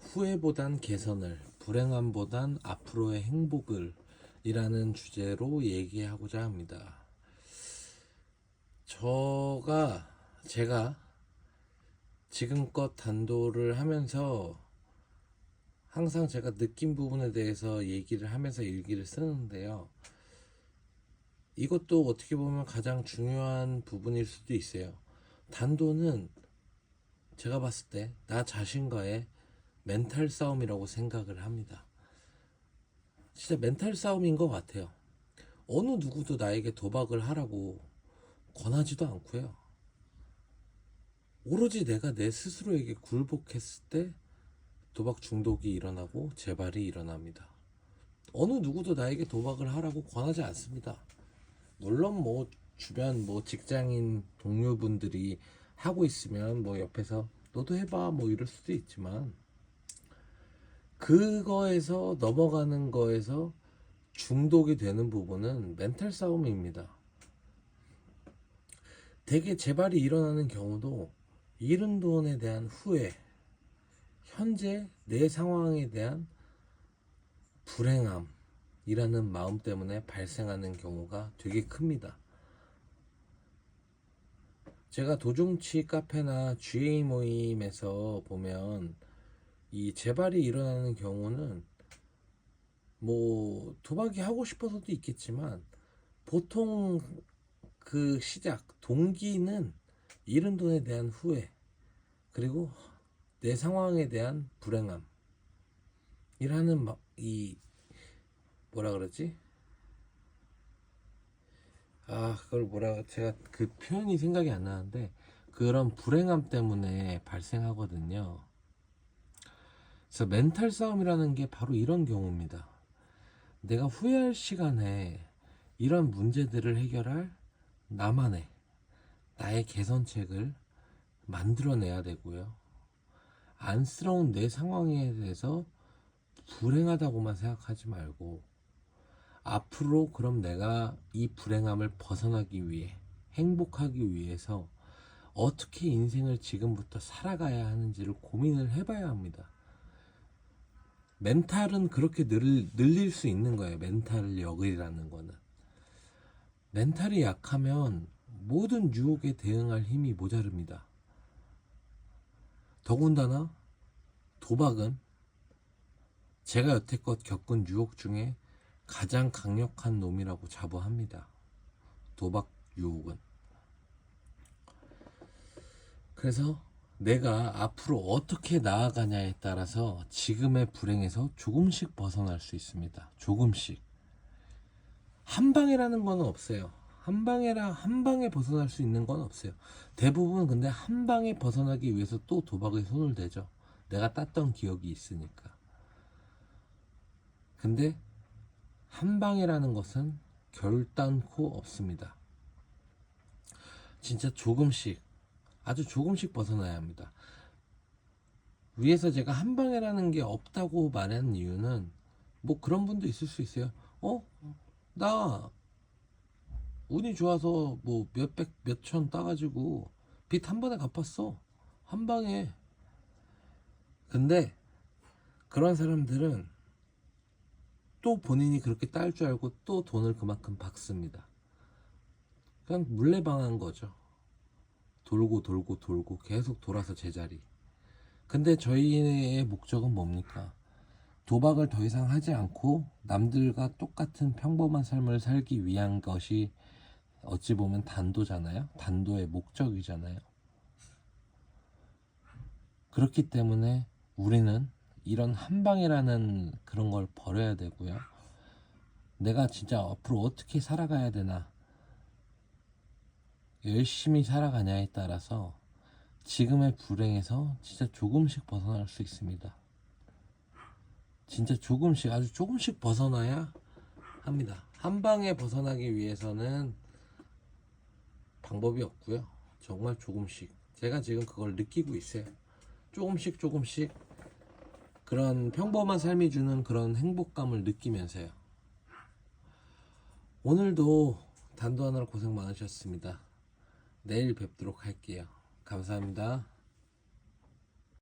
후회보단 개선을, 불행함보단 앞으로의 행복을 이라는 주제로 얘기하고자 합니다. 저가, 제가 지금껏 단도를 하면서 항상 제가 느낀 부분에 대해서 얘기를 하면서 일기를 쓰는데요. 이것도 어떻게 보면 가장 중요한 부분일 수도 있어요. 단도는 제가 봤을 때 나 자신과의 멘탈 싸움이라고 생각을 합니다. 진짜 멘탈 싸움인 것 같아요. 어느 누구도 나에게 도박을 하라고 권하지도 않고요. 오로지 내가 내 스스로에게 굴복했을 때 도박 중독이 일어나고 재발이 일어납니다. 어느 누구도 나에게 도박을 하라고 권하지 않습니다. 물론 뭐 주변 뭐 직장인 동료분들이 하고 있으면 뭐 옆에서 너도 해봐 뭐 이럴 수도 있지만 그거에서 넘어가는 거에서 중독이 되는 부분은 멘탈 싸움입니다. 대개 재발이 일어나는 경우도 잃은 돈에 대한 후회, 현재 내 상황에 대한 불행함이라는 마음 때문에 발생하는 경우가 되게 큽니다. 제가 도중치 카페나 GA 모임에서 보면 이 재발이 일어나는 경우는 뭐 도박이 하고 싶어서도 있겠지만 보통 그 시작 동기는 잃은 돈에 대한 후회 그리고 내 상황에 대한 불행함 이라는 막 이 뭐라 그러지? 아 그걸 뭐라 제가 그 표현이 생각이 안 나는데 그런 불행함 때문에 발생하거든요. 그래서 멘탈 싸움이라는 게 바로 이런 경우입니다. 내가 후회할 시간에 이런 문제들을 해결할 나만의 나의 개선책을 만들어내야 되고요. 안쓰러운 내 상황에 대해서 불행하다고만 생각하지 말고 앞으로 그럼 내가 이 불행함을 벗어나기 위해 행복하기 위해서 어떻게 인생을 지금부터 살아가야 하는지를 고민을 해봐야 합니다. 멘탈은 그렇게 늘, 늘릴 수 있는 거예요. 멘탈력이라는 거는. 멘탈이 약하면 모든 유혹에 대응할 힘이 모자릅니다. 더군다나 도박은 제가 여태껏 겪은 유혹 중에 가장 강력한 놈이라고 자부합니다. 도박 유혹은. 그래서 내가 앞으로 어떻게 나아가냐에 따라서 지금의 불행에서 조금씩 벗어날 수 있습니다. 조금씩. 한 방이라는 건 없어요. 한 방에라 한 방에 벗어날 수 있는 건 없어요. 대부분 근데 한 방에 벗어나기 위해서 또 도박에 손을 대죠. 내가 땄던 기억이 있으니까. 근데 한 방이라는 것은 결단코 없습니다. 진짜 조금씩 아주 조금씩 벗어나야 합니다. 위에서 제가 한 방이라는 게 없다고 말하는 이유는 뭐 그런 분도 있을 수 있어요. 어? 나 운이 좋아서 뭐 몇백 몇천 따가지고 빚 한 번에 갚았어. 한 방에. 근데 그런 사람들은 또 본인이 그렇게 딸 줄 알고 또 돈을 그만큼 박습니다. 그냥 물레방한 거죠. 돌고 돌고 돌고 계속 돌아서 제자리. 근데 저희의 목적은 뭡니까? 도박을 더 이상 하지 않고 남들과 똑같은 평범한 삶을 살기 위한 것이 어찌 보면 단도잖아요. 단도의 목적이잖아요. 그렇기 때문에 우리는 이런 한방이라는 그런 걸 버려야 되고요. 내가 진짜 앞으로 어떻게 살아가야 되나 열심히 살아가냐에 따라서 지금의 불행에서 진짜 조금씩 벗어날 수 있습니다. 진짜 조금씩 아주 조금씩 벗어나야 합니다. 한 방에 벗어나기 위해서는 방법이 없고요. 정말 조금씩 제가 지금 그걸 느끼고 있어요. 조금씩 조금씩 그런 평범한 삶이 주는 그런 행복감을 느끼면서요. 오늘도 단도하느라 고생 많으셨습니다. 내일 뵙도록 할게요. 감사합니다.